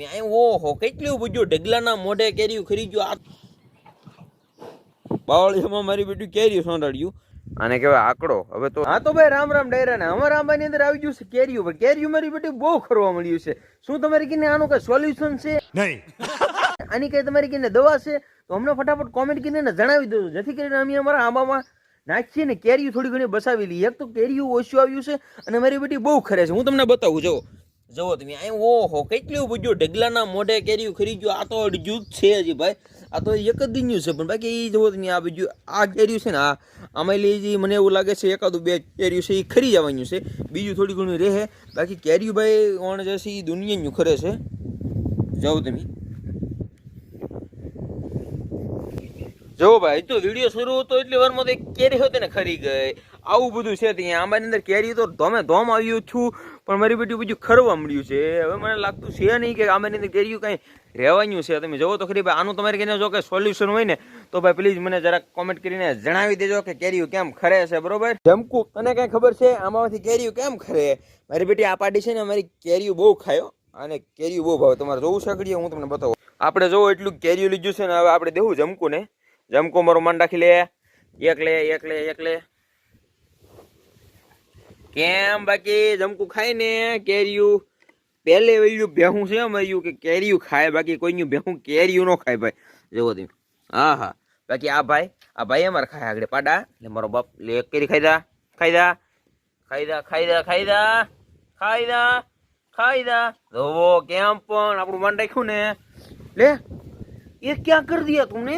ઓહો કેટલું બધું ઢગલાના મોઢે કેર્યું ખરી ગયું આ બાવળીમાં મારી બેટું કેર્યું સોંડાડ્યું અને કહેવાય આકડો. હવે તો હા તો ભાઈ રામ રામ ડાયરા ને અમારા આંબાની અંદર આવી ગયું છે કેર્યું પણ કેર્યું મારી બેટી બહુ ખરવા મળ્યું છે. શું તમારી કીને આનું કઈ સોલ્યુશન છે? નહીં. આની કઈ તમારી કીને દવા છે? તો અમને ફટાફટ કોમેન્ટ કરીને ને જણાવી દો જેથી કરીને અમે અમારા આંબામાં નાખીએ ને કેરીયું થોડી ઘણી બસાવી લઈએ એક તો કેરીયું ઓછું આવ્યું છે અને મારી બેટી બહુ ખરે છે. હું તમને બતાવું જો જુઓ તમે અહીં ઓહો, કેટલું બધું ઢગલાના મોઢે કેર્યું ખરી ગયું આ તો અડજું જ છે હજી ભાઈ. આ તો એક જ દિનનું છે, પણ બાકી એ જુઓ તમે આ બીજું આ કેર્યું છે ને, આ આમાં લઈ મને એવું લાગે છે એકાદું બે કેર્યું છે એ ખરી જવાનું છે. બીજું થોડી ઘણું રહે. બાકી કેર્યું ભાઈ કોણ જશે એ દુનિયાનું ખરે છે. જાઓ તમે. જુઓ ભાઈ તો વીડિયો શરૂ હતો એટલી વારમાં તો કેરી હતી ને ખરી ગઈ. આવું બધું છે ત્યાં. આંબાની અંદર કેરી તો ધોમે ધોમ આવ્યું છું. પણ મારી બેટી બીજું ખરવા મળ્યું છે. હવે મને લાગતું છે નહીં કે આમાં અંદર કેરીયું કાંઈ રહેવાનું છે. તમે જુઓ તો ખરી ભાઈ, આનું તમારે કહીને જો કે સોલ્યુશન હોય ને, તો ભાઈ પ્લીઝ મને જરાક કોમેન્ટ કરીને જણાવી દેજો કે કેર્યું કેમ ખરે છે, બરોબર? જમકુ તને કાંઈ ખબર છે? આમાંથી કેર્યું કેમ ખરે? મારી બેટી આ પાર્ટી છે ને, મારી કેર્યું બહુ ખાયો અને કેર્યું બહુ ભાવે. તમારે જોવું શકડીએ હું તમને બતાવું. આપણે જોવો એટલું કેર્યું લીધું છે ને, હવે આપણે દેવું જમકુ ને જમકો મારો મન રાખી લે. એક લે એક લે એક લે. કેમ બાકી જમકુ ખાય ને કેરીયું પહેલે વેલ્યું ભેહું છે અમાર્યું કે કેરીયું ખાય બાકી કોઈનું ભેહું કેરીયું ન ખાય ભાઈ જોવો તમે હા હા બાકી આ ભાઈ આ ભાઈ અમારે ખાય આગળ પાડા એટલે મારો બાપ લે એક કેરી ખાઈ દા ખાઈ દા ખાઈ દા ખાઈ દા ખાઈ દા ખાઈ દા ખાઈ દા જોવો કેમ પણ આપણું માન રાખ્યું ને લે ये क्या कर दिया तुमने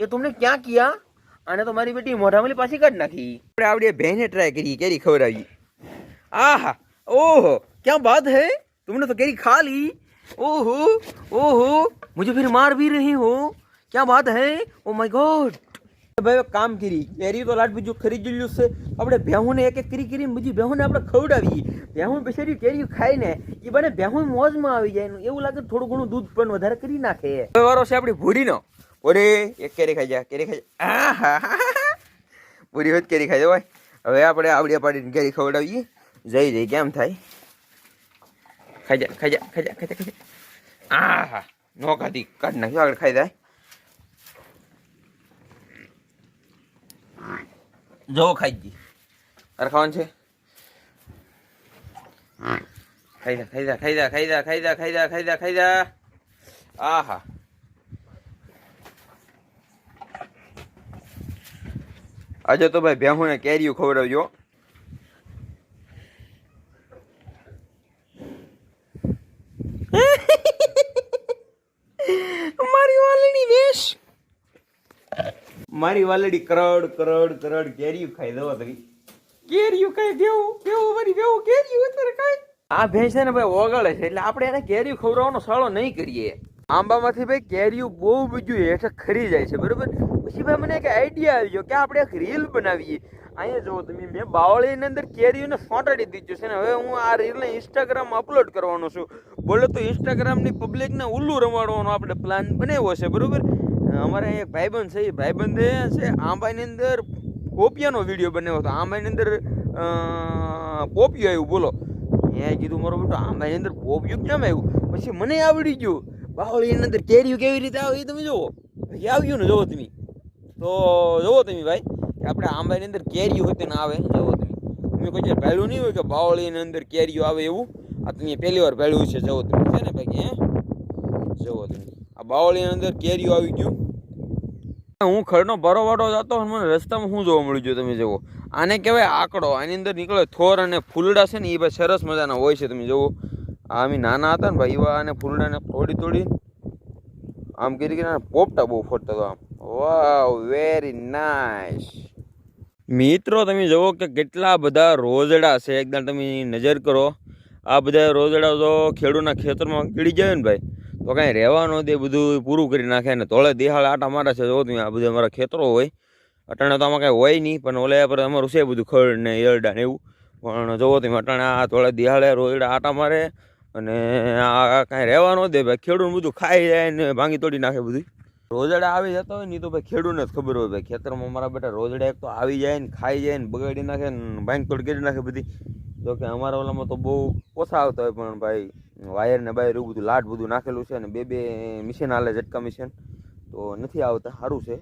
ये तुमने क्या किया આને તો મારી બેટી મોઢામાં પાછી કાઢ નાખી આપણે આવડે બહેને ટ્રાય કરી કેરી ખવડાવી આહા ઓહો क्या बात है तुमने तो केरी खा ली ओहो ओहो मुझे फिर मार भी रही हो क्या बात है ओ माय गॉड ભાઈ એક કામ કરી કેરી તો લાટ બીજું ખરીદી લીધું છે આપણે ભેહુંને એક એક કરી કરીને બીજી ભેહુંને આપણે ખવડાવીએ ભેહું બિચારી કેરી ખાઈને એ બને ભેહું મોજમાં આવી જાય એનું એવું લાગે થોડું ઘણું દૂધ પણ વધારે કરી નાખે હવે વારો છે આપણી ભૂરીનો ઓરે એક કેરી ખાઈ જા કેરી ખાઈ જા હા પૂરી હોત કેરી ખાઈ જવાય હવે આપણે આવડિયા પાડીને કેરી ખવડાવીએ જઈ જઈ કેમ થાય ખાઈ જા ખાઈ જા ખાઈ જા જા આહા નો ખાધી કાઢ નાખ્યો આગળ ખાઈ જાય જો ખાઈ ગઈ અરે ખાવાનું છે ખાઈ જા ખાઈ જા ખાઈ જા ખાઈ જા ખાઈ જા ખાઈ જા ખાઈ જા ખાઈ જા આહા આજે તો ભાઈ ભેહું ને કેરીયું ખવડાવજો. મારી વાલડી વેશ. મારી વાલડી કરોડ કરોડ કરોડ કેરીયું ખાઈ દેવા તરી. કેરીયું ખાઈ દેવું કેવું મારી દેવું કેરીયું અત્યારે ખાઈ આ ભેંસ છે ને ભાઈ ઓગળે છે એટલે આપણે એને કેરીયું ખવડાવવાનો સાળો નહીં કરીએ. આંબામાંથી ભાઈ કેરીયું બહુ બીજું હેઠળ ખરી જાય છે બરોબર? ભાઈ મને એક આઈડિયા આવી ગયો કે આપણે એક રીલ બનાવીએ. અહીંયા જુઓ તમે, મેં બાવળીની અંદર કેરીઓને ફોટાડી દીધું છે ને, હવે હું આ રીલને ઇન્સ્ટાગ્રામ અપલોડ કરવાનો છું. બોલો તો ઇન્સ્ટાગ્રામની પબ્લિકને ઉલ્લુ રમાડવાનો આપણે પ્લાન બનાવ્યો છે, બરાબર? અમારે અહીંયા એક ભાઈબંધ છે, એ ભાઈબંધે છે, આંબાની અંદર પોપિયાનો વીડિયો બનાવ્યો હતો. આંબાની અંદર પોપિયો આવ્યું, બોલો. મેં કીધું મારો બેટો, આંબાની અંદર પોપિયું કેમ આવ્યું? પછી મને આવડી ગયું. બાવળીની અંદર કેરીઓ કેવી રીતે આવે એ તમે જુઓ. આવ્યું ને, જુઓ તમે. તો જુઓ તમે ભાઈ, કે આપણે આંબાની અંદર કેરીયું હોય તેને આવે, જુઓ તમે. તમે કોઈ જે પહેલું નહીં હોય કે બાવળીની અંદર કેરીયું આવે એવું? આ તમે પહેલી વાર પહેલું છે, જુઓ તમે. છે ને ભાઈ, હે? જુઓ તમે. આ બાવળીની અંદર કેરીયું આવી ગયું. હું ખડનો ભરોવાડો જતો હોય મને રસ્તામાં શું જોવા મળ્યું છે તમે જુઓ. આને કહેવાય આંકડો. આની અંદર નીકળે થોર અને ફૂલડા છે ને એ ભાઈ સરસ મજાના હોય છે તમે જુઓ. આ અમે નાના હતા ને ભાઈ એવા અને ફૂલડાને તોડી તોડી આમ કરી કરીને પોપટા બહુ ફોડતા હતા આમ. વાવ વેરી નાઇસ મિત્રો, તમે જુઓ કે કેટલા બધા રોજડા છે. એકદમ તમે નજર કરો. આ બધા રોજડા તો ખેડૂતના ખેતરમાં કીડી જાય ને ભાઈ. તો કાંઈ રહેવાનું દે, બધું પૂરું કરી નાખે ને તોળે દેહાળ આટા મારે છે. જો તમે આ બધા અમારા ખેતરો હોય. અટાણે તો આમાં કાંઈ હોય નહીં, પણ ઓલે પર અમારું છે બધું ખડ ને યરડા ને એવું. પણ જોવો તમે અટાણે આ તોળે દિહાળે રોજડા આટા મારે. અને આ કાંઈ રહેવા ન દે ભાઈ. ખેડૂત બધું ખાઈ જાય ને ભાંગી તોડી નાખે બધું રોજડા આવી જતા હોય ને તો ભાઈ ખેડૂતને જ ખબર હોય ભાઈ. ખેતરમાં મારા બેટા રોજડા એક તો આવી જાય ને ખાઈ જાય ને બગાડી નાખે ને ભાંગ તોડ કરી નાખે બધી. જો કે અમારા ઓલામાં તો બહુ ઓછા આવતા હોય પણ ભાઈ વાયર ને બાયર એવું બધું લાટ બધું નાખેલું છે અને બે બે મિશન હાલે, ઝટકા મિશન તો નથી આવતા, સારું છે.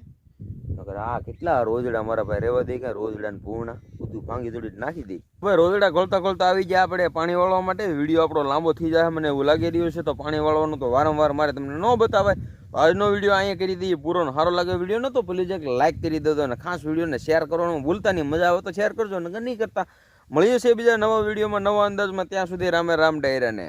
નકર આ કેટલા રોજડા મારા ભાઈ રેવા દે કે રોજડા ને પૂર્ણા. બધું ભાંગી દોડી નાખી દે. ભાઈ રોજડા ખોલતા ખોલતા આવી ગયા આપણે પાણી વાળવા માટે. વીડિયો આપણો લાંબો થઈ જાય મને એવું લાગી રહ્યું છે તો પાણી વાળવાનું તો વારંવાર મારે તમને ન બતાવાય. આજનો વીડિયો અહીંયા કરી દઈએ પૂરો સારો લાગે વીડિયો નતો પ્લીઝ એક લાઈક કરી દેજો અને ખાસ વિડીયોને શેર કરવાનું. ભૂલતા નહીં મજા આવે તો શેર કરજો નગર નહીં કરતા. મળીએ છીએ બીજા નવા વિડીયોમાં, નવા અંદાજમાં. ત્યાં સુધી રામે રામ ડાયરાને.